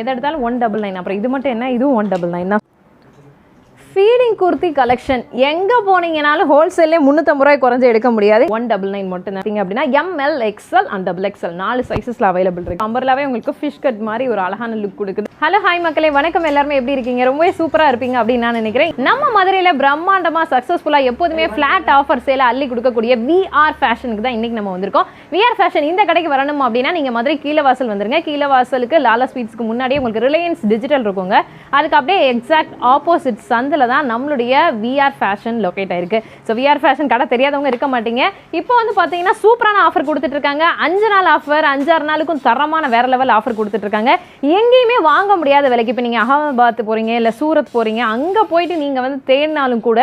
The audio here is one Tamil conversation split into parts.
எதை எடுத்தாலும் ஒன் டபுள் நைன் அப்புறம் இது மட்டும் என்ன? இதுவும் ஒன் டபுள் நைன் தான். ஃபீடிங் குர்த்தி கலெக்ஷன் எங்கே போனீங்கனாலும் ஹோல்சேல்லே முந்நூற்றம்பது ரூபாய் குறைஞ்சு எடுக்க முடியாது. ஒன் டபுள் நைன் மட்டும் தான் அப்படின்னா ML XL and double XL நாலு சைஸஸில் அவைலபிள் இருக்கு. அம்பர்லாவே உங்களுக்கு ஃபிஷ் கட் மாதிரி ஒரு அழகான லுக் கொடுக்குது. ஹலோ ஹாய் மக்களே. வணக்கம். எல்லாருமே எப்படி இருக்கீங்க? ரொம்பவே சூப்பராக இருப்பீங்க அப்படின்னு நான் நினைக்கிறேன். நம்ம மதுரையில் பிரம்மாண்டமாக சக்ஸஸ்ஃபுல்லாக எப்போதுமே ஃப்ளாட் ஆஃபர் சேல அள்ளி கொடுக்கக்கூடிய விஆர் ஃபேஷனுக்கு தான் இன்னைக்கு நம்ம வந்திருக்கோம். விஆர் ஃபேஷன் இந்த கடைக்கு வரணும் அப்படின்னா நீங்கள் மதுரை கீழவாசல் வந்துருங்க. கீழவாசலுக்கு லாலா ஸ்வீட்ஸ்க்கு முன்னாடியே உங்களுக்கு ரிலையன்ஸ் டிஜிட்டல் இருக்குங்க. அதுக்கு அப்படியே எக்ஸாக்ட் ஆப்போசிட் சந்தில் தான் நம்மளுடைய விஆர் ஃபேஷன் லொக்கேட் ஆயிருக்கு. ஸோ விஆர் ஃபேஷன் கடை தெரியாதவங்க இருக்க மாட்டீங்க. இப்போ வந்து பார்த்தீங்கன்னா சூப்பரான ஆஃபர் கொடுத்துட்டு இருக்காங்க அஞ்சு நாள் ஆஃபர் அஞ்சாறு நாளுக்கும் தரமான வேற லெவல் ஆஃபர் கொடுத்துட்டு இருக்காங்க எங்கேயுமே வாங்க முடியாத விலைக்கு இப்போ நீங்கள் அகமதாபாத் போறீங்க இல்லை சூரத் போறீங்க அங்கே போயிட்டு நீங்கள் வந்து தேடினாலும் கூட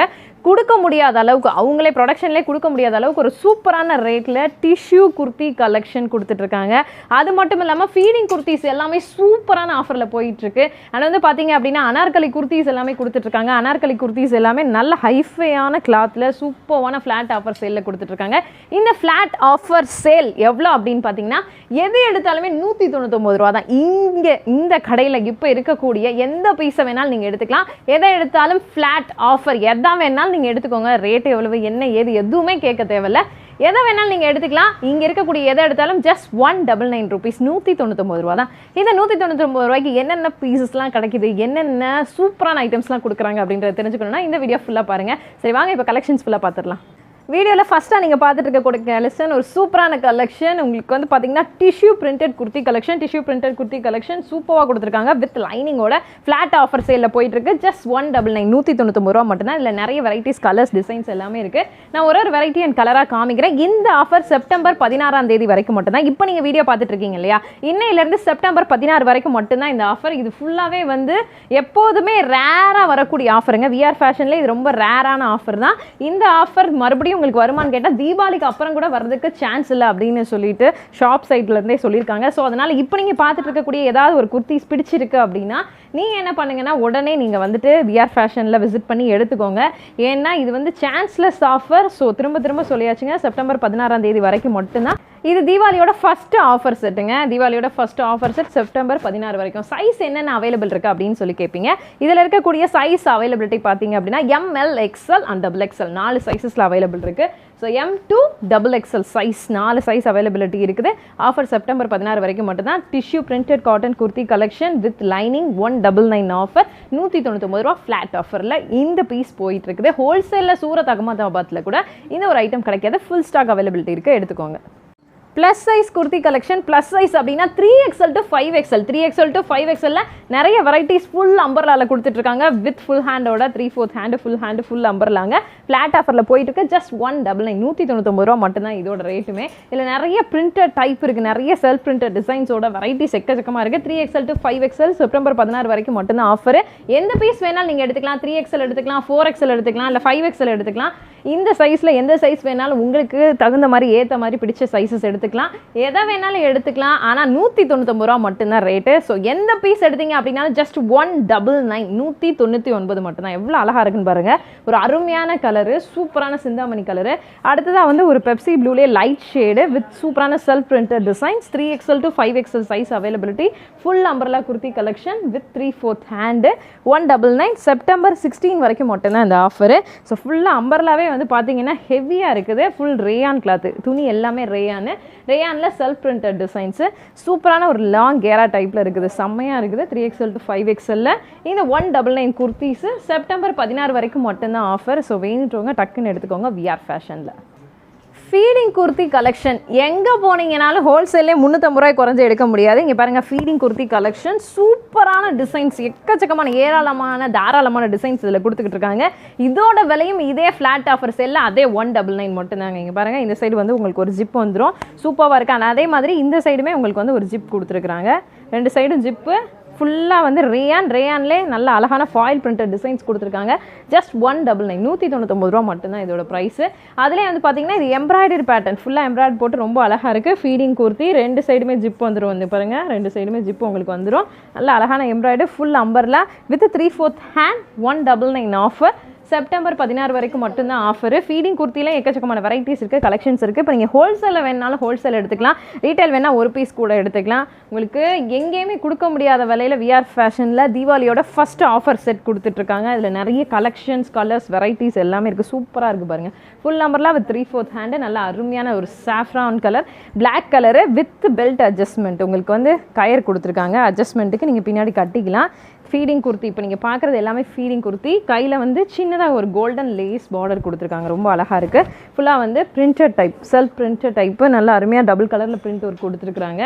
கொடுக்க முடியாத அளவுக்கு அவங்களே ப்ரொடக்ஷன்லேயே கொடுக்க முடியாத அளவுக்கு ஒரு சூப்பரான ரேட்டில் டிஷ்யூ குர்த்தி கலெக்ஷன் கொடுத்துட்ருக்காங்க. அது மட்டும் இல்லாமல் ஃபீடிங் குர்த்திஸ் எல்லாமே சூப்பரான ஆஃபரில் போயிட்டுருக்கு ஆனால் வந்து பார்த்தீங்க அப்படின்னா அனார்கலி குர்த்திஸ் எல்லாமே கொடுத்துட்ருக்காங்க. அனார்கலி குர்த்திஸ் எல்லாமே நல்ல ஹைஃபையான கிளாத்தில் சூப்பரான ஃப்ளாட் ஆஃபர் சேலில் கொடுத்துட்ருக்காங்க. இந்த ஃப்ளாட் ஆஃபர் சேல் எவ்வளோ அப்படின்னு பார்த்தீங்கன்னா எது எடுத்தாலுமே நூற்றி தொண்ணூத்தொம்பது ரூபா தான். இங்கே இந்த கடையில் இப்போ இருக்கக்கூடிய எந்த பீஸை வேணாலும் நீங்கள் எடுத்துக்கலாம். எதை எடுத்தாலும் ஃப்ளாட் ஆஃபர் எதா வேணாலும் நீங்கள் எடுத்துக்கோங்க. ரேட் எவ்வளவு என்ன ஏது எதுவுமே கேட்க தேவையில்ல. எதை வேணாலும் நீங்கள் எடுத்துக்கலாம். இங்கே இருக்கக்கூடிய எதை எடுத்தாலும் just one double nine rupees நூற்றி தொண்ணூத்தொம்பது ரூபா தான். இந்த நூற்றி தொண்ணூத்தொம்பது ரூபாய்க்கு என்னென்ன பீசஸ்லாம் கிடைக்குது என்னென்ன சூப்பரான ஐட்டம்ஸ்லாம் கொடுக்குறாங்க அப்படின்றத தெரிஞ்சுக்கணும்னா இந்த வீடியோ ஃபுல்லாக பாருங்கள் சரி வாங்க இப்போ கலெக்ஷன்ஸ் ஃபுல்லாக பார்த்துடலாம் வீடியோவில் ஃபஸ்ட்டாக நீங்கள் பார்த்துட்டு இருக்கக்கூடிய கலெக்ஷன் ஒரு சூப்பரான கலெக்ஷன் உங்களுக்கு வந்து பார்த்தீங்கன்னா tissue printed kurti collection tissue printed kurti collection சூப்பராக கொடுத்துருக்காங்க. வித் லைனிங்கோட ஃப்ளாட் ஆஃபர் சேலில் போயிட்டுருக்கு. ஜஸ்ட் ஒன் டபுள் நைன் நூற்றி தொண்ணூத்தொம்பது ரூபா மட்டும்தான். இல்லை நிறைய வெரைட்டிஸ் கலர்ஸ் டிசைன்ஸ் எல்லாமே இருக்குது நான் ஒரு ஒரு வெரைட்டி அண்ட் கலராக காமிக்கிறேன். இந்த ஆஃபர் செப்டம்பர் பதினாறாம் தேதி வரைக்கும் மட்டும்தான். இப்போ நீங்கள் வீடியோ பார்த்துட்டு இருக்கீங்க இல்லையா இன்னையிலேருந்து செப்டம்பர் பதினாறு வரைக்கும் மட்டும்தான் இந்த ஆஃபர் இது ஃபுல்லாகவே வந்து எப்போதுமே ரேராக வரக்கூடிய ஆஃபருங்க விஆர் ஃபேஷனில் இது ரொம்ப ரேரான ஆஃபர் தான். இந்த ஆஃபர் மறுபடியும் உங்களுக்கு வருமானு கேட்டால் தீபாவளிக்கு அப்புறம் கூட வரதுக்கு சான்ஸ் இல்லை அப்படின்னு சொல்லிட்டு ஷாப் சைட்லேருந்தே சொல்லியிருக்காங்க. ஸோ அதனால் இப்போ நீங்கள் பார்த்துட்டு இருக்கக்கூடிய ஏதாவது ஒரு குர்த்திஸ் பிடிச்சிருக்கு அப்படின்னா நீங்கள் என்ன பண்ணுங்கன்னா உடனே நீங்கள் வந்துட்டு விஆர் ஃபேஷனில் விசிட் பண்ணி எடுத்துக்கோங்க. ஏன்னா இது வந்து சான்ஸ்லெஸ் ஆஃபர் ஸோ திரும்ப திரும்ப சொல்லியாச்சுங்க செப்டம்பர் பதினாறாம் தேதி வரைக்கும் மட்டும்தான். இது தீபாவளியோட ஃபர்ஸ்ட் ஆஃபர் செட்டுங்க தீபாவளியோட ஃபர்ஸ்ட் ஆஃபர் செட் செப்டம்பர் பதினாறு வரைக்கும். சைஸ் என்னென்ன அவைலபிள் இருக்குது அப்படின்னு சொல்லி கேட்பீங்க இதில் இருக்கக்கூடிய சைஸ் அவைலபிலிட்டி பார்த்தீங்க அப்படின்னா ML XL and double XL நாலு சைஸஸில் அவைலபிள் இருக்குது so M two double XL size நாலு சைஸ் அவைலபிலிட்டி இருக்குது. ஆஃபர் செப்டம்பர் பதினாறு வரைக்கும் மட்டும்தான். Tissue printed cotton kurti collection with lining one double nine offer நூற்றி தொண்ணூத்தொம்பது ரூபா ஃப்ளாட் ஆஃபரில் இந்த பீஸ் போயிட்டு இருக்குது. ஹோல்சேலில் சூரத் அகமதாபாத்தில் கூட இந்த ஒரு ஐட்டம் கிடைக்காது. ஃபுல் ஸ்டாக் அவைலபிலிட்டி இருக்குது எடுத்துக்கோங்க. Plus size kurti collection plus size அப்படின்னா three XL to five XL three XL to five எக்ஸல்ல நிறைய வெரைட்டிஸ் ஃபுல் அம்பர்லாவில் கொடுத்துட்ருக்காங்க. With full ஹேண்டோட three fourth hand full hand full அம்பர்லாங்க flat ஆஃபரில் போயிட்டு இருக்கு ஜஸ்ட் ஒன் டபுள் நைன் நூற்றி தொண்ணூத்தொம்பது ரூபா மட்டும்தான் இதோட ரேட்டுமே இதில் நிறைய பிரிண்டட் டைப் இருக்குது நிறைய செல்ஃப் பிரிண்டட் டிசைன்ஸோட வெரைட்டிஸ் எக்கச்சக்கமாக இருக்குது three XL to five XL September பதினாறு வரைக்கும் மட்டும்தான் ஆஃபர் எந்த பீஸ் வேணாலும் நீங்கள் எடுத்துக்கலாம். த்ரீ எக்ஸல் எடுத்துக்கலாம் ஃபோர் எக்ஸல் எடுத்துக்கலாம் இல்லை ஃபைவ் எக்ஸல் எடுத்துக்கலாம். இந்த சைஸில் எந்த சைஸ் வேணாலும் உங்களுக்கு தகுந்த மாதிரி ஏற்ற மாதிரி பிடிச்ச சைஸஸ் எடுத்துக்கலாம். எதை வேணாலும் எடுத்துக்கலாம். ஆனால் நூற்றி தொண்ணூத்தொம்பது ரூபா மட்டும்தான் ரேட்டு ஸோ எந்த பீஸ் எடுத்தீங்க அப்படின்னாலும் ஜஸ்ட் ஒன் டபுள் நைன் நூற்றி தொண்ணூற்றி ஒன்பது மட்டும்தான். எவ்வளோ அழகாக இருக்குன்னு பாருங்கள் ஒரு அருமையான கலரு சூப்பரான சிந்தாமணி கலரு அடுத்ததாக வந்து ஒரு பெப்சி ப்ளூலே லைட் ஷேடு வித் சூப்பரான self printed designs three XL to five XL size availability full umbrella kurti collection with three fourth hand one double nine September sixteen வரைக்கும் மட்டும்தான் இந்த ஆஃபரு ஸோ ஃபுல்லாக அம்பர்லாவே வந்து பார்த்தீங்கன்னா ஹெவியாக இருக்குது. ஃபுல் ரேயான் கிளாத்து துணி எல்லாமே ரேயானு ரேயானில் செல்ஃப் பிரிண்டட் டிசைன்ஸு சூப்பரான ஒரு லாங் கேரா டைப்பில் இருக்குது. செம்மையாக இருக்குது. த்ரீ எக்ஸல் டு ஃபைவ் எக்ஸலில் இந்த one double nine kurtis September பதினாறு வரைக்கும் மட்டும்தான் ஆஃபர் ஸோ வேணுன்றவங்க டக்குன்னு எடுத்துக்கோங்க விஆர் ஃபேஷனில் ஃபீடிங் குர்த்தி கலெக்ஷன் எங்கே போனீங்கனாலும் ஹோல்சேல்லே முந்நூற்றம்பது ரூபாய் குறைஞ்சி எடுக்க முடியாது. இங்கே பாருங்கள் ஃபீடிங் குர்த்தி கலெக்ஷன் சூப்பரான டிசைன்ஸ் எக்கச்சக்கமான ஏராளமான தாராளமான டிசைன்ஸ் இதில் கொடுத்துக்கிட்டு இருக்காங்க. இதோட விலையும் இதே ஃப்ளாட் ஆஃபர்ஸ் எல்லாம் அதே ஒன் டபுள் நைன் மட்டும்தாங்க. இங்கே பாருங்கள் இந்த சைடு வந்து உங்களுக்கு ஒரு ஜிப் வந்துடும் சூப்பராக இருக்கு. ஆனால் அதே மாதிரி இந்த சைடுமே உங்களுக்கு வந்து ஒரு ஜிப் கொடுத்துருக்குறாங்க. ரெண்டு சைடும் ஜிப்பு ஃபுல்லாக வந்து ரேயான் ரேயான்லே நல்ல அழகான ஃபாயில் பிரிண்டட் டிசைன்ஸ் கொடுத்துருக்காங்க. ஜஸ்ட் ஒன் டபுள் நைன் நூற்றி தொண்ணூத்தொம்பது ரூபா மட்டும்தான் இதோட ப்ரைஸு அதுலேயே வந்து பார்த்தீங்கன்னா இது எம்ப்ராய்டரி பேட்டர்ன் ஃபுல்லாக எம்ப்ராய்டரி போட்டு ரொம்ப அழகாக இருக்குது ஃபீடிங் குர்த்தி ரெண்டு சைடுமே ஜிப் வந்துடும் வந்து பாருங்கள் ரெண்டு சைடுமே ஜிப் உங்களுக்கு வந்துடும் நல்ல அழகான embroidery full umbrella with three fourth hand one double nine offer September பதினாறு வரைக்கும் மட்டும்தான் ஆஃபர் ஃபீடிங் குர்த்தியில் எக்கச்சக்கமான வெரைட்டிஸ் இருக்குது கலெக்ஷன்ஸ் இருக்குது இப்போ நீங்கள் ஹோல்சேலில் வேணாலும் ஹோல்சேல் எடுத்துக்கலாம். ரீட்டைல் வேணால் ஒரு பீஸ் கூட எடுத்துக்கலாம். உங்களுக்கு எங்கேயுமே கொடுக்க முடியாத விலையில் விஆர் ஃபேஷனில் தீபாவளியோட ஃபஸ்ட் ஆஃபர் செட் கொடுத்துட்ருக்காங்க. இதில் நிறைய கலெக்ஷன்ஸ் கலர்ஸ் வெரைட்டிஸ் எல்லாமே இருக்குது சூப்பராக இருக்குது பாருங்கள் ஃபுல் நம்பரில் வித் த்ரீ ஃபோர்த் ஹேண்டு நல்லா அருமையான ஒரு saffron colour black colour with belt adjustment உங்களுக்கு வந்து கயர் கொடுத்துருக்காங்க. அட்ஜஸ்ட்மெண்ட்டுக்கு நீங்கள் பின்னாடி கட்டிக்கலாம். ஃபீடிங் குர்த்தி. இப்போ நீங்கள் பார்க்குறது எல்லாமே ஃபீடிங் குர்த்தி. கையில் வந்து சின்னதாக ஒரு கோல்டன் லேஸ் பார்டர் கொடுத்துருக்காங்க. ரொம்ப அழகாக இருக்குது ஃபுல்லாக வந்து printed type self printed type நல்லா அருமையாக டபுள் கலரில் பிரிண்ட் ஒர்க் கொடுத்துருக்குறாங்க.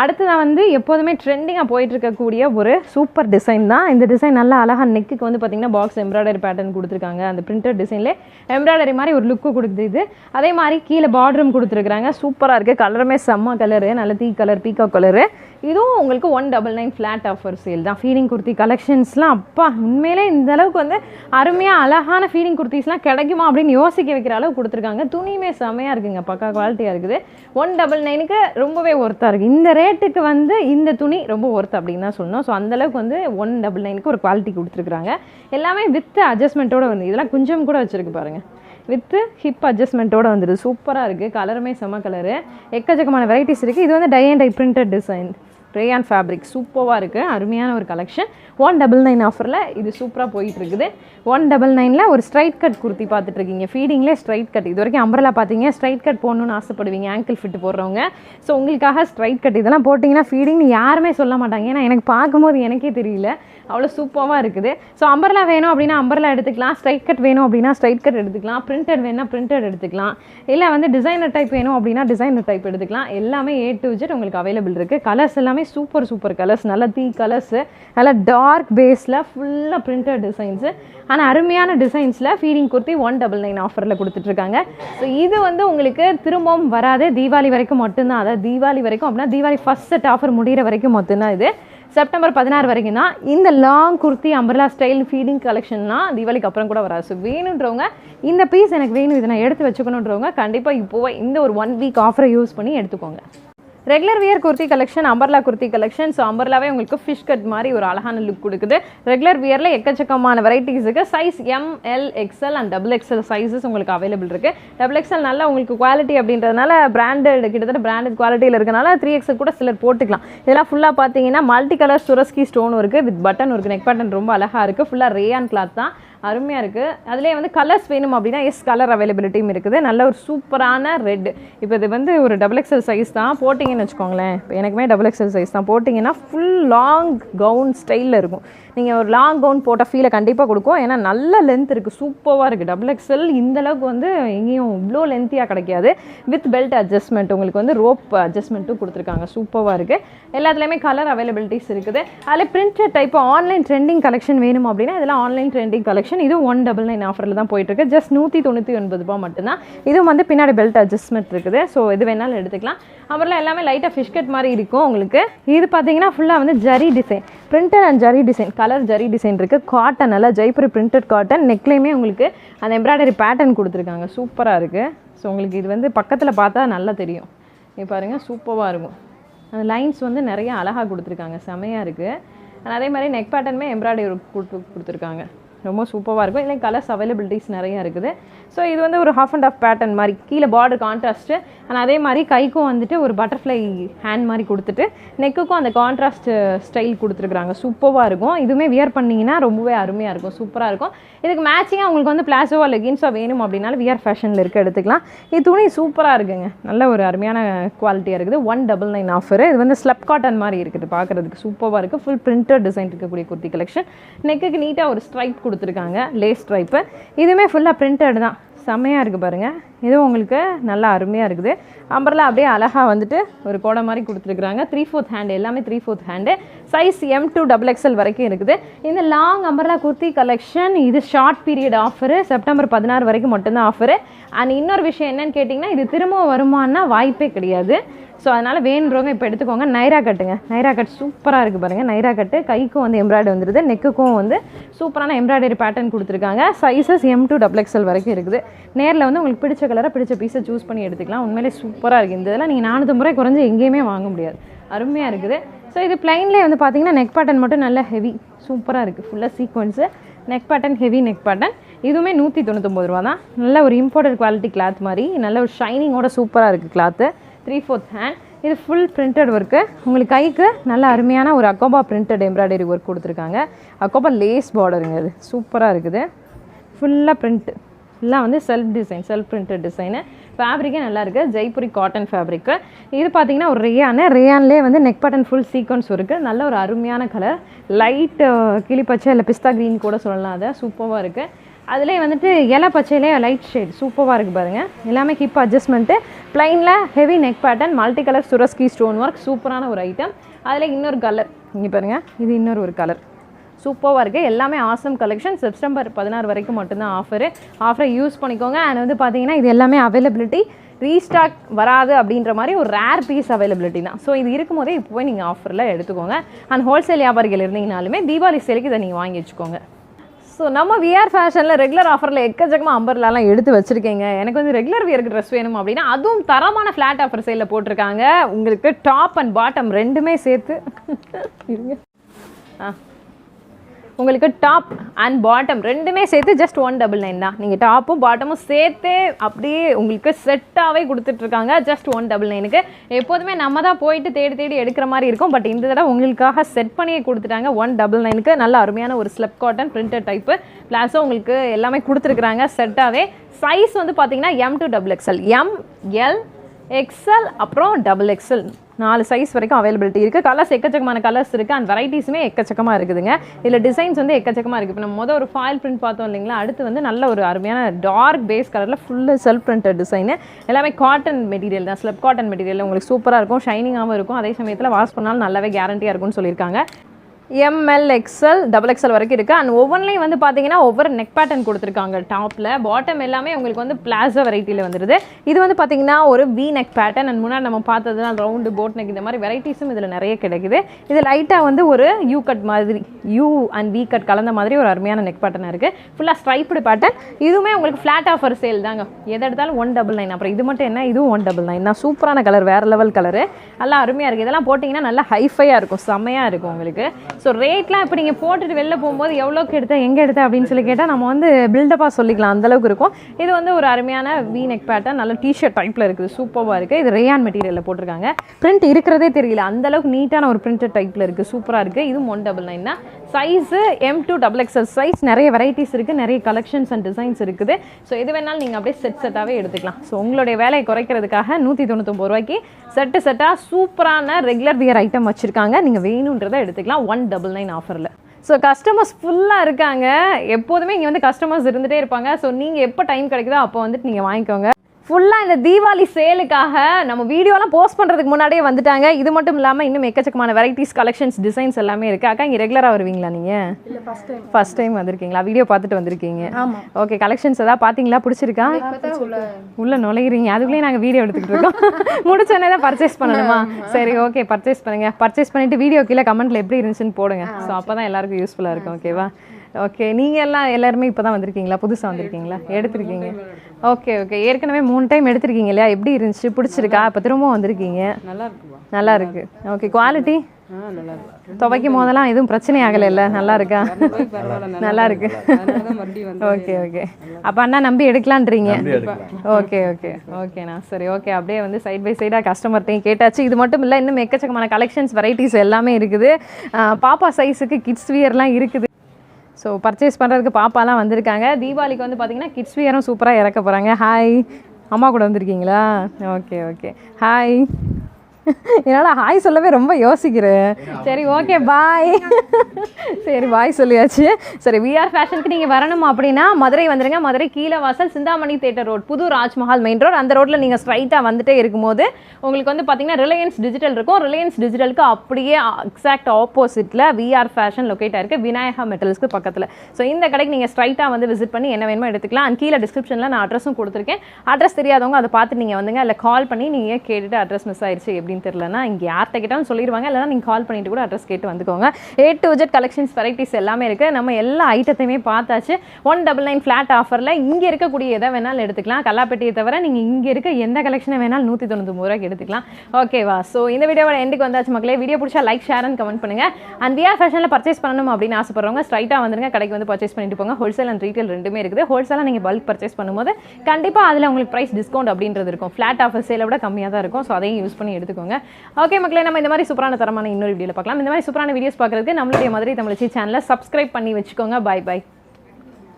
அடுத்ததாக வந்து எப்போதுமே ட்ரெண்டிங்காக போயிட்டு இருக்கக்கூடிய ஒரு சூப்பர் டிசைன் தான். இந்த டிசைன் நல்லா அழகாக நெக்குக்கு வந்து பார்த்தீங்கன்னா பாக்ஸ் எம்ப்ராய்டரி பேட்டர்ன் கொடுத்துருக்காங்க. அந்த பிரிண்டட் டிசைனில் எம்ப்ராய்டரி மாதிரி ஒரு லுக்கு கொடுக்குது இது அதே மாதிரி கீழே பார்டரும் கொடுத்துருக்குறாங்க. சூப்பராக இருக்குது கலருமே செம்ம கலரு நல்ல தீ கலர் பீக்கா கலரு இதுவும் உங்களுக்கு one double nine flat offer sale தான். ஃபீடிங் குர்த்தி கலெக்ஷன்ஸ்லாம் அப்பா உண்மையிலே இந்த அளவுக்கு வந்து அருமையாக அழகான ஃபீடிங் குர்த்திஸ்லாம் கிடைக்குமா அப்படின்னு யோசிக்க வைக்கிற அளவு கொடுத்துருக்காங்க. துணியுமே செம்மையாக இருக்குங்க. பக்கா குவாலிட்டியாக இருக்குது. ஒன் டபுள் நைனுக்கு ரொம்பவே ஒர்த்தாக இருக்குது இந்த ரேட்டுக்கு வந்து இந்த துணி ரொம்ப ஒர்த் அப்படின்னு தான் சொல்லணும். ஸோ அந்தளவுக்கு வந்து ஒன் டபுள் நைனுக்கு ஒரு குவாலிட்டி கொடுத்துருக்குறாங்க. எல்லாமே வித் அட்ஜஸ்ட்மெண்ட்டோடு வந்து இதெல்லாம் கொஞ்சம் கூட வச்சுருக்கு பாருங்கள் வித்து ஹிப் அட்ஜஸ்ட்மெண்ட்டோடு வந்துடுது. சூப்பராக இருக்குது கலருமே செம கலரு எக்கச்சக்கமான வெரைட்டிஸ் இருக்குது இது வந்து tie and dye printed design rayon fabric சூப்பராக இருக்குது அருமையான ஒரு கலெக்ஷன் ஒன் டபுள் நைன் ஆஃபரில் இது சூப்பராக போயிட்டுருக்குது. ஒன் டபுள் நைனில் ஒரு ஸ்ட்ரைட் கட் குர்த்தி பார்த்துட்ருக்கீங்க ஃபீடிங்லே ஃபீடிங்லேயே ஸ்ட்ரைட் கட் இது வரைக்கும் அம்பரலா பார்த்தீங்க ஸ்ட்ரைட் கட் போடணும்னு ஆசைப்படுவீங்க. ஆங்கிள் ஃபிட் போடுறவங்க. ஸோ உங்களுக்காக ஸ்ட்ரைட் கட் இதெல்லாம் போட்டிங்கன்னா ஃபீடிங்னு யாருமே சொல்ல மாட்டாங்க. ஏன்னா எனக்கு பார்க்கும்போது எனக்கே தெரியல. அவ்வளோ சூப்பராக இருக்குது. ஸோ அம்பர்லா வேணும் அப்படின்னா அம்பர்லா எடுத்துக்கலாம். ஸ்ட்ரைட் கட் வேணும் அப்படின்னா ஸ்ட்ரைட் கட் எடுத்துக்கலாம். பிரிண்டட் வேணா பிரிண்டட் எடுத்துக்கலாம். இல்லை வந்து டிசைனர் டைப் வேணும் அப்படின்னா டிசைனர் டைப் எடுத்துக்கலாம். எல்லாமே ஏ டு ஜெட் உங்களுக்கு அவைலபிள் இருக்குது கலர்ஸ் எல்லாமே சூப்பர் சூப்பர் கலர்ஸ் நல்ல தீ கலர்ஸு நல்ல டார்க் பேஸில் ஃபுல்லாக பிரிண்டட் டிசைன்ஸு ஆனால் அருமையான டிசைன்ஸில் feeding kurti one double nine ஆஃபரில் கொடுத்துட்ருக்காங்க. ஸோ இது வந்து உங்களுக்கு திரும்பவும் வராது. தீபாவளி வரைக்கும் மட்டும்தான். அதாவது தீபாவளி வரைக்கும் அப்படின்னா தீபாவளி ஃபஸ்ட் செட் ஆஃபர் முடிகிற வரைக்கும் மட்டும்தான் இது. செப்டம்பர் பதினாறு வரைக்கும் தான் இந்த long kurti umbrella style feeding கலெக்ஷன்னா தீபாவளிக்கு அப்புறம் கூட வராது. ஸோ வேணுன்றவங்க இந்த பீஸ் எனக்கு வேணும் இதை நான் எடுத்து வச்சுக்கணுன்றவங்க கண்டிப்பாக இப்போவே இந்த ஒரு ஒன் வீக் ஆஃபரை யூஸ் பண்ணி எடுத்துக்கோங்க. Regular wear kurti collection umbrella kurti collection so அம்பர்லாவே உங்களுக்கு ஃபிஷ் கட் மாதிரி ஒரு அழகான லுக் கொடுக்குது. ரெகுலர் வியரில் எக்கச்சக்கமான வெரைட்டிஸ் இருக்குது size M L XL and double XL sizes உங்களுக்கு அவைலபிள் இருக்குது டபுள் எக்ஸ்எல் நல்லா உங்களுக்கு குவாலிட்டி அப்படின்றதுனால பிராண்டட் கிட்டத்தட்ட பிராண்டட் குவாலிட்டியில் இருக்கனால த்ரீ எக்ஸ்எல் கூட சிலர் போட்டுக்கலாம். இதெல்லாம் ஃபுல்லாக பார்த்தீங்கன்னா மல்டி கலர் சுரஸ்கி ஸ்டோன் இருக்குது வித் பட்டன் இருக்குது நெக் பட்டன் ரொம்ப அழகாக இருக்குது ஃபுல்லாக ரேயான் கிளாத் தான். அருமையாக இருக்குது அதுலேயே வந்து கலர்ஸ் வேணும் அப்படின்னா எஸ் கலர் அவைலபிலிட்டியும் இருக்குது. நல்ல ஒரு சூப்பரான ரெட் இப்போ இது வந்து ஒரு டபுள் எக்ஸல் சைஸ் தான் போட்டிங்கன்னு வச்சுக்கோங்களேன். இப்போ எனக்குமே டபுள் எக்ஸல் சைஸ் தான். போட்டிங்கன்னா ஃபுல் லாங் கவுன் ஸ்டைலில் இருக்கும். நீங்கள் ஒரு லாங் கவுன் போட்ட ஃபீலை கண்டிப்பாக கொடுக்கும். ஏன்னா நல்ல லென்த் இருக்குது சூப்பராக இருக்குது டபுள் எக்ஸல் இந்த அளவுக்கு வந்து எங்கேயும் இவ்வளோ லென்த்தியாக கிடைக்காது. வித் பெல்ட் அட்ஜஸ்ட்மெண்ட் உங்களுக்கு வந்து ரோப் அட்ஜஸ்ட்மெண்ட்டும் கொடுத்துருக்காங்க. சூப்பராக இருக்குது எல்லாத்துலேயுமே கலர் அவைலபிலிட்டிஸ் இருக்குது. அதில் printed type online trending collection வேணும் அப்படின்னா இதெல்லாம் ஆன்லைன் ட்ரெண்டிங் கலெக்ஷன் இது ஒன் டபுள் நைன் ஆஃபரில் தான் போயிட்டு இருக்கு ஜஸ்ட் நூற்றி தொண்ணூற்றி ஒன்பது ரூபாய் மட்டும்தான். இதுவும் வந்து பின்னாடி பெல்ட் அட்ஜஸ்ட்மெண்ட் இருக்குது. ஸோ இது வேணாலும் எடுத்துக்கலாம். அப்புறம் எல்லாமே லைட்டாக ஃபிஷ்கட் மாதிரி இருக்கும் உங்களுக்கு. இது பார்த்தீங்கன்னா ஃபுல்லாக வந்து zari design printed and zari design colour zari design இருக்குது காட்டன் நல்லா ஜெய்ப்பூர் பிரிண்டட் காட்டன் நெக்லேயுமே உங்களுக்கு அந்த எம்ப்ராய்டரி பேட்டர்ன் கொடுத்துருக்காங்க. சூப்பராக இருக்குது ஸோ உங்களுக்கு இது வந்து பக்கத்தில் பார்த்தா நல்லா தெரியும். இது பாருங்கள் சூப்பராக இருக்கும். அந்த லைன்ஸ் வந்து நிறைய அழகாக கொடுத்துருக்காங்க. செமையாக இருக்குது அதே மாதிரி நெக் பேட்டர்னுமே எம்ப்ராய்டரி கொடுத்து கொடுத்துருக்காங்க. ரொம்ப சூப்பராக இருக்கும். இல்லை கலர்ஸ் அவைலபிலிட்டிஸ் நிறையா இருக்குது. ஸோ இது வந்து ஒரு ஹாஃப் அண்ட் ஆஃப் பேட்டர்ன் மாதிரி கீழே பார்டர் கான்ட்ராஸ்ட்டு அண்ட் அதே மாதிரி கைக்கும் வந்துட்டு ஒரு பட்டர்ஃப்ளை ஹேண்ட் மாதிரி கொடுத்துட்டு நெக்குக்கும் அந்த கான்ட்ராஸ்ட் ஸ்டைல் கொடுத்துருக்குறாங்க. சூப்பராக இருக்கும். இதுவுமே வியர் பண்ணிங்கன்னா ரொம்பவே அருமையாக இருக்கும். சூப்பராக இருக்கும். இதுக்கு மேட்சிங்காக உங்களுக்கு வந்து பிளாசோவா லெகின்ஸாக வேணும் அப்படின்னாலும் வியர் ஃபேஷனில் இருக்க எடுத்துக்கலாம். இது துணி சூப்பராக இருக்குங்க. நல்ல ஒரு அருமையான குவாலிட்டியாக இருக்குது. ஒன் டபுள் நைன் ஆஃபர் இது வந்து ஸ்லப் காட்டன் மாதிரி இருக்குது. பார்க்குறதுக்கு சூப்பராக இருக்குது ஃபுல் பிரிண்டட் டிசைன் இருக்கக்கூடிய குர்த்தி கலெக்ஷன் நெக்குக்கு நீட்டாக ஒரு ஸ்ட்ரைப் கொடுத்துருக்காங்க லேஸ் ஸ்ட்ரைப்பு இதுவுமே ஃபுல்லாக பிரிண்டட் தான். செம்மையாக இருக்குது பாருங்கள் இதுவும் உங்களுக்கு நல்லா அருமையாக இருக்குது. அம்பரில் அப்படியே அழகாக வந்துட்டு ஒரு கோடை மாதிரி கொடுத்துருக்குறாங்க. த்ரீ ஃபோர்த் ஹேண்டு எல்லாமே three fourth hand size M two double XL வரைக்கும் இருக்குது. இந்த லாங் அம்பர்லா குர்த்தி கலெக்ஷன் இது ஷார்ட் பீரியட் ஆஃபரு செப்டம்பர் பதினாறு வரைக்கும் மட்டும்தான் ஆஃபரு அண்ட் இன்னொரு விஷயம் என்னன்னு கேட்டிங்கன்னா இது திரும்பவும் வருமானா வாய்ப்பே கிடையாது. ஸோ அதனால் வேணுறவங்க இப்போ எடுத்துக்கோங்க. நைரா கட்டுங்க நைரா கட் சூப்பராக இருக்குது பாருங்கள் நைரா கட்டு கைக்கும் வந்து எம்ப்ராய்டரி வந்துடுது நெக்குக்கும் வந்து சூப்பரான எம்ப்ராய்டரி பேட்டர்ன் கொடுத்துருக்காங்க. Sizes M two double XL வரைக்கும் இருக்குது. நேரில் வந்து உங்களுக்கு பிடிச்ச கலராக பிடிச்ச பீஸை சூஸ் பண்ணி எடுத்துக்கலாம். உண்மையிலே சூப்பராக இருக்குது இந்த இதெல்லாம் நீங்கள் நானூற்றம்பது ரூபாய் குறைஞ்சி எங்கேயுமே வாங்க முடியாது. அருமையாக இருக்குது. ஸோ இது பிளைன்லேயே வந்து பார்த்தீங்கன்னா நெக் பேட்டன் மட்டும் நல்ல ஹெவி சூப்பராக இருக்குது ஃபுல்லாக sequins neck pattern heavy neck pattern இதுவுமே நூற்றி தொண்ணூத்தொம்பது ரூபா தான். நல்ல ஒரு இம்போர்ட்டட் குவாலிட்டி கிளாத் மாதிரி. நல்ல ஒரு ஷைனிங்கோட சூப்பராக இருக்குது கிளாத்து த்ரீ ஃபோர்த் ஹேண்ட் இது ஃபுல் பிரிண்டட் ஒர்க்கு உங்களுக்கு கைக்கு நல்ல அருமையான ஒரு அக்கோபா பிரிண்டட் எம்ப்ராய்டரி ஒர்க் கொடுத்துருக்காங்க. அக்கோபா லேஸ் பார்டருங்க இது. சூப்பராக இருக்குது. ஃபுல்லாக பிரிண்ட் ஃபுல்லாக வந்து self design self printed design ஃபேப்ரிக்கே நல்லா இருக்குது ஜெய்புரி காட்டன் ஃபேப்ரிக்கு இது பார்த்தீங்கன்னா ஒரு ரேயானு ரேயான்லேயே வந்து நெக் பட்டன் ஃபுல் சீக்வன்ஸ் இருக்குது நல்ல ஒரு அருமையான கலர் லைட் கிளிப்பச்சை இல்லை பிஸ்தா க்ரீன் கூட சொல்லலாம். அதை சூப்பராக இருக்குது அதுலேயே வந்துட்டு இலை பச்சையிலே லைட் ஷேட் சூப்பராக இருக்குது பாருங்கள் எல்லாமே hip adjustment ப்ளைனில் heavy neck pattern multi colour Swarovski stone work சூப்பரான ஒரு ஐட்டம் அதில் இன்னொரு கலர் இங்கே பாருங்கள் இது இன்னொரு ஒரு கலர் சூப்பராக இருக்குது எல்லாமே ஆசம் கலெக்ஷன் செப்டம்பர் பதினாறு வரைக்கும் மட்டும்தான் ஆஃபரு ஆஃபரை யூஸ் பண்ணிக்கோங்க. அண்ட் வந்து பார்த்தீங்கன்னா இது எல்லாமே அவைலபிலிட்டி ரீஸ்டாக் வராது அப்படின்ற மாதிரி ஒரு ரேர் பீஸ் அவைலபிலிட்டி தான். ஸோ இது இருக்கும்போதே போதே இப்போவே நீங்கள் ஆஃபரில் எடுத்துக்கோங்க. அண்ட் ஹோல்சேல் வியாபாரிகள் இருந்தீங்கனாலுமே தீபாவளி சேலுக்கு இதை நீங்கள் வாங்கி வச்சுக்கோங்க. ஸோ நம்ம விஆர் ஃபேஷனில் ரெகுலர் ஆஃபரில் எக்கச்சக்கமாக அம்பர்லாலாம் எடுத்து வச்சுருக்கீங்க. எனக்கு வந்து ரெகுலர் வியருக்கு ட்ரெஸ் வேணும் அப்படின்னா அதுவும் தரமான ஃப்ளாட் ஆஃபர் சேலில் போட்டிருக்காங்க. உங்களுக்கு டாப் அண்ட் பாட்டம் ரெண்டுமே சேர்த்து. இருங்க. ஆ. உங்களுக்கு டாப் அண்ட் பாட்டம் ரெண்டுமே சேர்த்து ஜஸ்ட் ஒன் டபுள் நைன் தான். நீங்கள் டாப்பும் பாட்டமும் சேர்த்தே அப்படியே உங்களுக்கு செட்டாகவே கொடுத்துட்ருக்காங்க ஜஸ்ட் ஒன் டபுள் நைனுக்கு எப்போதுமே நம்ம தான் போயிட்டு தேடி தேடி எடுக்கிற மாதிரி இருக்கும். பட் இந்த தடவை உங்களுக்காக செட் பண்ணியே கொடுத்துட்டாங்க. ஒன் டபுள் நைனுக்கு நல்ல அருமையான ஒரு ஸ்லெப் காட்டன் பிரிண்டட் டைப்பு ப்ளாஸும் உங்களுக்கு எல்லாமே கொடுத்துருக்குறாங்க செட்டாகவே சைஸ் வந்து பார்த்தீங்கன்னா M to double XL M L XL அப்புறம் டபுள் எக்ஸல் நாலு சைஸ் வரைக்கும் அவைலபிலிட்டி இருக்குது கலர்ஸ் எக்கச்சக்கமான கலர்ஸ் இருக்குது அண்ட் வெரைட்டிஸுமே எக்கச்சக்கமாக இருக்குதுங்க. இதில் டிசைன்ஸ் வந்து எக்கச்சக்கமாக இருக்குது இப்போ நம்ம மொதல் ஒரு ஃபாயில் பிரிண்ட் பார்த்தோம் இல்லைங்களா? அடுத்து வந்து நல்ல ஒரு அருமையான டார்க் பேஸ் கலரில் ஃபுல்லு செல்ஃப் பிரிண்டட் டிசைனு எல்லாமே காட்டன் மெட்டீரியல் தான். ஸ்லெப் காட்டன் மெட்டீரியல் உங்களுக்கு சூப்பராக இருக்கும். ஷைனிங்காகவும் இருக்கும். அதே சமயத்தில் வாஷ் பண்ணாலும் நல்லாவே கேரண்டியாக இருக்கும்னு சொல்லியிருக்காங்க. எம்எல் எக்ஸ்எல் டபுள் எக்ஸ்எல் வரைக்கும் இருக்குது அண்ட் ஒவ்வொன்றிலையும் வந்து பார்த்தீங்கன்னா ஒவ்வொரு நெக் பேட்டர்ன் கொடுத்துருக்காங்க. டாப்பில் பாட்டம் எல்லாமே உங்களுக்கு வந்து பிளாசோ வெரைட்டியில் வந்துடுது இது வந்து பார்த்தீங்கன்னா ஒரு வி நெக் பேட்டர்ன் அண்ட் முன்னாடி நம்ம பார்த்ததுனா ரவுண்டு போட் நெக் இந்த மாதிரி வெரைட்டிஸும் இதில் நிறைய கிடைக்குது. இது லைட்டாக வந்து ஒரு யூ கட் மாதிரி யூ அண்ட் வி கட் கலந்த மாதிரி ஒரு அருமையான நெக் பேட்டர்னாக இருக்குது ஃபுல்லாக ஸ்ட்ரைப்டு பேட்டர்ன் இதுவுமே உங்களுக்கு ஃப்ளாட் ஆஃபர் சேல் தாங்க. எதை எடுத்தாலும் ஒன் டபுள் நைன் அப்புறம் இது மட்டும் என்ன? இதுவும் ஒன் டபுள் நைன் தான் சூப்பரான கலர் வேறு லெவல் கலரு நல்லா அருமையாக இருக்குது இதெல்லாம் போட்டிங்கன்னா நல்லா ஹைஃபையாக இருக்கும். செம்மையாக இருக்கும் உங்களுக்கு. ஸோ ரேட்லாம் இப்போ நீங்கள் போட்டுட்டு வெளில போகும்போது எவ்வளோக்கு எடுத்தால் எங்கே எடுத்த அப்படின்னு சொல்லி கேட்டால் நம்ம வந்து பில்டப்பாக சொல்லிக்கலாம். அந்தளவுக்கு இருக்கும். இது வந்து ஒரு அருமையான வி நெக் பேட்டர்ன் நல்ல டிஷர்ட் டைப்பில் இருக்குது. சூப்பராக இருக்குது இது ரேயான் மெட்டீரியலில் போட்டிருக்காங்க. பிரிண்ட் இருக்கிறதே தெரியல. அந்தளவுக்கு நீட்டான ஒரு பிரிண்டட் டைப்பில் இருக்குது சூப்பராக இருக்குது இதுவும் ஒன் டபுள் நைன் தான். Size M two double XL size நிறைய வெரைட்டிஸ் இருக்குது நிறைய கலெக்ஷன்ஸ் அண்ட் டிசைன்ஸ் இருக்குது. ஸோ எது வேணாலும் நீங்கள் அப்படியே செட் செட்டாகவே எடுத்துக்கலாம். ஸோ உங்களுடைய வேலையை குறைக்கிறதுக்காக நூற்றி தொண்ணூத்தொம்பது ரூபாய்க்கு செட்டு செட்டாக சூப்பரான ரெகுலர் வியர் ஐட்டம் வச்சுருக்காங்க. நீங்கள் வேணுன்றதை எடுத்துக்கலாம் ஒன் டபுள் நைன் ஆஃபரில் ஸோ கஸ்டமர்ஸ் ஃபுல்லாக இருக்காங்க. எப்போதுமே இங்கே வந்து கஸ்டமர்ஸ் இருந்துகிட்டே இருப்பாங்க. ஸோ நீங்கள் எப்போ டைம் கிடைக்குதோ அப்போ வந்துட்டு நீங்கள் வாங்கிக்கோங்க. ஃபுல்லாக இந்த தீபாவளி சேலுக்காக நம்ம வீடியோலாம் போஸ்ட் பண்ணுறதுக்கு முன்னாடியே வந்துட்டாங்க. இது மட்டும் இல்லாமல் இன்னும் எக்கச்சக்கமான வெரைட்டிஸ் கலெக்ஷன்ஸ் டிசைன்ஸ் எல்லாமே இருக்குது அக்கா இங்கே ரெகுலராக வருவீங்களா நீங்கள் இல்ல ஃபர்ஸ்ட் டைம் ஃபர்ஸ்ட் டைம் வந்திருக்கீங்களா? வீடியோ பார்த்துட்டு வந்திருக்கீங்க. ஓகே கலெக்ஷன்ஸ் ஏதாவது பார்த்தீங்களா பிடிச்சிருக்கா? உள்ள உள்ள நுழையிறீங்க. அதுக்குள்ளேயே நாங்கள் வீடியோ எடுத்துக்கிட்டு இருக்கோம். முடிச்சோடனே தான் பர்ச்சேஸ் பண்ணணுமா? சரி ஓகே பர்ச்சேஸ் பண்ணுங்க. பர்ச்சேஸ் பண்ணிட்டு வீடியோ கீழே கமெண்ட்ல எப்படி இருந்துச்சுன்னு போடுங்க. ஸோ அப்போ தான் எல்லாருக்கும் யூஸ்ஃபுல்லாக இருக்கும் ஓகேவா ஓகே நீங்கள் எல்லாம் எல்லாருமே இப்போ தான் வந்திருக்கீங்களா? புதுசாக வந்திருக்கீங்களா? எடுத்திருக்கீங்க. ஓகே ஓகே ஏற்கனவே மூணு டைம் எடுத்திருக்கீங்க இல்லையா? எப்படி இருந்துச்சு? பிடிச்சிருக்கா? இப்போ திரும்பவும் வந்திருக்கீங்க. நல்லா இருக்கு ஓகே குவாலிட்டி ஆ நல்லா இருக்கு துவைக்கும் போதெல்லாம் எதுவும் பிரச்சனை ஆகலைல்ல? நல்லா இருக்கா நல்லா இருக்கு ஓகே ஓகே அப்போ அண்ணா நம்பி எடுக்கலான்றீங்க? ஓகே ஓகே ஓகேண்ணா சரி ஓகே அப்படியே வந்து சைட் பை சைடாக கஸ்டமர்ட்டையும் கேட்டாச்சு. இது மட்டும் இல்லை இன்னும் எக்கச்சக்கமான கலெக்ஷன்ஸ் வெரைட்டிஸ் எல்லாமே இருக்குது. பாப்பா சைஸுக்கு கிட்ஸ் வியர்லாம் இருக்குது. ஸோ பர்ச்சேஸ் பண்ணுறதுக்கு பாப்பாலாம் வந்திருக்காங்க. தீபாவளிக்கு வந்து பார்த்தீங்கன்னா கிட்ஸ் வியரும் சூப்பராக இறக்க போகிறாங்க ஹாய் அம்மா கூட வந்திருக்கீங்களா? ஓகே ஓகே ஹாய் என்னால் ஹாய் சொல்லவே ரொம்ப யோசிக்கிறேன். சரி ஓகே பாய் சரி பாய் சொல்லியாச்சு. சரி விஆர் ஃபேஷனுக்கு நீங்கள் வரணும் அப்படின்னா மதுரை வந்துருங்க. மதுரை கீழே வாசல் சிந்தாமணி தேட்டர் ரோட் புது ராஜ்மஹால் மெயின் ரோட் அந்த ரோட்டில் நீங்கள் ஸ்ட்ரைட்டாக வந்துட்டே இருக்கும்போது உங்களுக்கு வந்து பார்த்தீங்கன்னா ரிலையன்ஸ் டிஜிட்டல் இருக்கும். ரிலையன்ஸ் டிஜிட்டலுக்கு அப்படியே எக்ஸாக்ட் ஆப்போசிட்டில் விஆர் ஃபேஷன் லொக்கேட் இருக்குது விநாயகா மெட்டல்ஸ்க்கு பக்கத்தில். ஸோ இந்த கடைக்கு நீங்கள் ஸ்ட்ரைட்டாக வந்து விசிட் பண்ணி என்ன வேணுமோ எடுத்துக்கலாம். அண்ட் கீழே டிஸ்கிரிப்ஷனில் நான் அட்ரஸும் கொடுத்துருக்கேன். அட்ரஸ் தெரியாதவங்க அதை பார்த்து நீங்கள் வந்துங்க. அதில் கால் பண்ணி நீங்கள் கேட்டுட்டு அட்ரஸ் மிஸ் ஆயிடுச்சு எப்படின்னு அப்படின்னு தெரிலனா இங்கே யார்கிட்ட கேட்டாலும் சொல்லிடுவாங்க. இல்லைனா நீங்கள் கால் பண்ணிட்டு கூட அட்ரஸ் கேட்டு வந்துக்கோங்க. A to Z collections varieties எல்லாமே இருக்குது நம்ம எல்லா ஐட்டத்தையுமே பார்த்தாச்சு. ஒன் டபுள் நைன் ஃப்ளாட் ஆஃபரில் இங்கே இருக்கக்கூடிய எதை வேணாலும் எடுத்துக்கலாம். கல்லாப்பெட்டியை தவிர நீங்கள் இங்கே இருக்க எந்த கலெக்ஷனை வேணாலும் நூற்றி தொண்ணூத்தொம்பது ரூபாய்க்கு எடுத்துக்கலாம். ஓகேவா ஸோ இந்த வீடியோவோட எண்டுக்கு வந்தாச்சு மக்களே. வீடியோ பிடிச்சா லைக் ஷேர் அண்ட் கமெண்ட் பண்ணுங்க. அண்ட் விஆர் ஃபேஷனில் பர்ச்சேஸ் பண்ணணும் அப்படின்னு ஆசைப்படுறவங்க ஸ்ட்ரைட்டாக வந்துருங்க. கடைக்கு வந்து பர்ச்சேஸ் பண்ணிட்டு போங்க. ஹோல்சேல் அண்ட் ரீட்டைல் ரெண்டுமே இருக்குது. ஹோல்சேலாக நீங்கள் பல்க் பர்ச்சேஸ் பண்ணும்போது கண்டிப்பாக அதில் உங்களுக்கு ப்ரைஸ் டிஸ்கவுண்ட் அப்படின்றது இருக்கும். ஃப்ளாட் ஆஃபர் சேலை விட கம்மியாக தான் இருக்கும். ஸோ அதையும் யூஸ் பண்ணி எடுத்துக்கோங்க. ஓகே மக்களே நம்ம இந்த மாதிரி சூப்பரான தரமான இன்னொரு வீடியோவில் பார்க்கலாம். இந்த மாதிரி சூப்பரான வீடியோஸ் பார்க்குறதுக்கு நம்மளுடைய மதுரை தமிழ்ச்சி சேனலை சப்ஸ்கிரைப் பண்ணி வச்சுக்கோங்க. By by